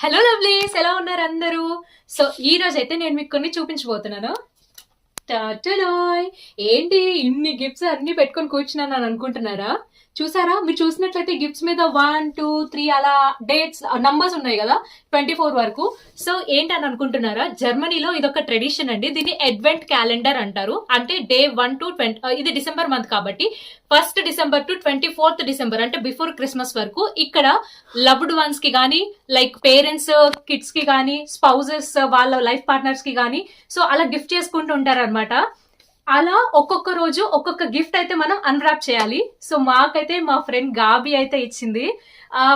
Hello lovelies ఎలా ఉన్నారు అందరూ? సో ఈ రోజు అయితే నేను మీకు కొన్ని చూపించబోతున్నాను. ఏంటి ఇన్ని గిఫ్ట్స్ అన్ని పెట్టుకొని కూర్చున్నాను అని అనుకుంటున్నారా? చూసారా? మీరు చూసినట్లయితే గిఫ్ట్స్ మీద వన్ టూ త్రీ అలా డేట్స్ నంబర్స్ ఉన్నాయి కదా ట్వంటీ ఫోర్ వరకు. సో ఏంటని అనుకుంటున్నారా? జర్మనీలో ఇదొక ట్రెడిషన్ అండి. దీన్ని అడ్వెంట్ క్యాలెండర్ అంటారు. అంటే డే వన్ టు ట్వంటీ ఇది డిసెంబర్ మంత్ కాబట్టి first December to twenty fourth December అంటే బిఫోర్ క్రిస్మస్ వరకు ఇక్కడ లవ్డ్ వన్స్కి కానీ లైక్ పేరెంట్స్ కిడ్స్కి కానీ స్పౌజెస్ వాళ్ళ లైఫ్ పార్ట్నర్స్కి కానీ సో అలా గిఫ్ట్ చేసుకుంటూ ఉంటారు అనమాట అలా ఒక్కొక్క రోజు ఒక్కొక్క గిఫ్ట్ అయితే మనం అన్రాప్ చేయాలి. సో మాకైతే మా ఫ్రెండ్ గాబీ అయితే ఇచ్చింది.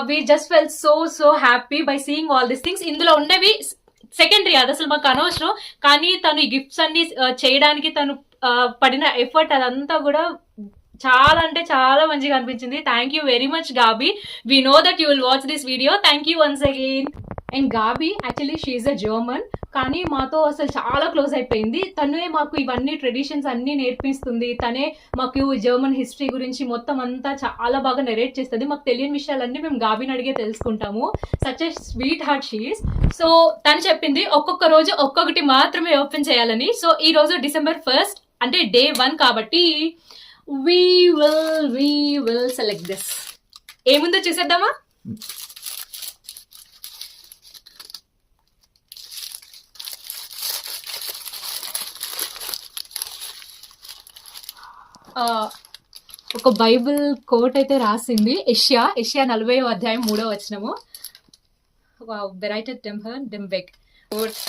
We just fell so so happy by seeing all these things ఇందులో ఉండేవి సెకండరీ అది అసలు మాకు అనవసరం. కానీ తను ఈ గిఫ్ట్స్ అన్ని చేయడానికి తను పడిన ఎఫర్ట్ అదంతా కూడా చాలా అంటే చాలా మంచిగా అనిపించింది. Thank you very much Gabi. We know that you will watch this video thank you once again and Gabi actually she a German కానీ మాతో అసలు చాలా క్లోజ్ అయిపోయింది. తనే మాకు ఇవన్నీ ట్రెడిషన్స్ అన్ని నేర్పిస్తుంది. తనే మాకు జర్మన్ హిస్టరీ గురించి మొత్తం అంతా చాలా బాగా నెరేట్ చేస్తుంది. మాకు తెలియని విషయాలన్నీ మేము గాబిని అడిగే తెలుసుకుంటాము. Such a sweetheart she's so తను చెప్పింది ఒక్కొక్క రోజు ఒక్కొక్కటి మాత్రమే ఓపెన్ చేయాలని. సో ఈ రోజు డిసెంబర్ ఫస్ట్ అంటే డే వన్ కాబట్టి we will we will select this ఏముందో చూసేద్దామా? ఒక బైబిల్ కోట్ అయితే రాసింది ఏషియా ఏషియా నలభై అధ్యాయం మూడో వచనము వెరైటెడ్ temper డెంబెక్ coat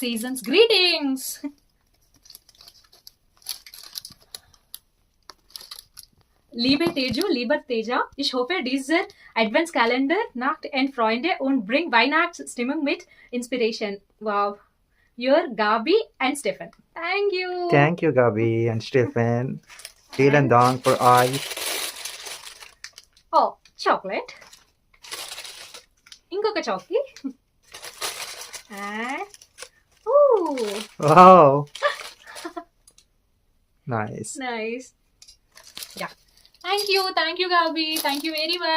season's greetings Liebe Teju, lieber Teja, ich hoffe, dieser Adventskalender Nacht und Freunde und bringt Weihnachtsstimmung mit Inspiration. Wow. Your Gabi and Stefan. Thank you. Thank you, Gabi and Stefan. Vielen Dank für euch. Oh, chocolate. ఇంకొక Chaki Wow. nice. Nice yeah thank you thank you Gabi thank you very much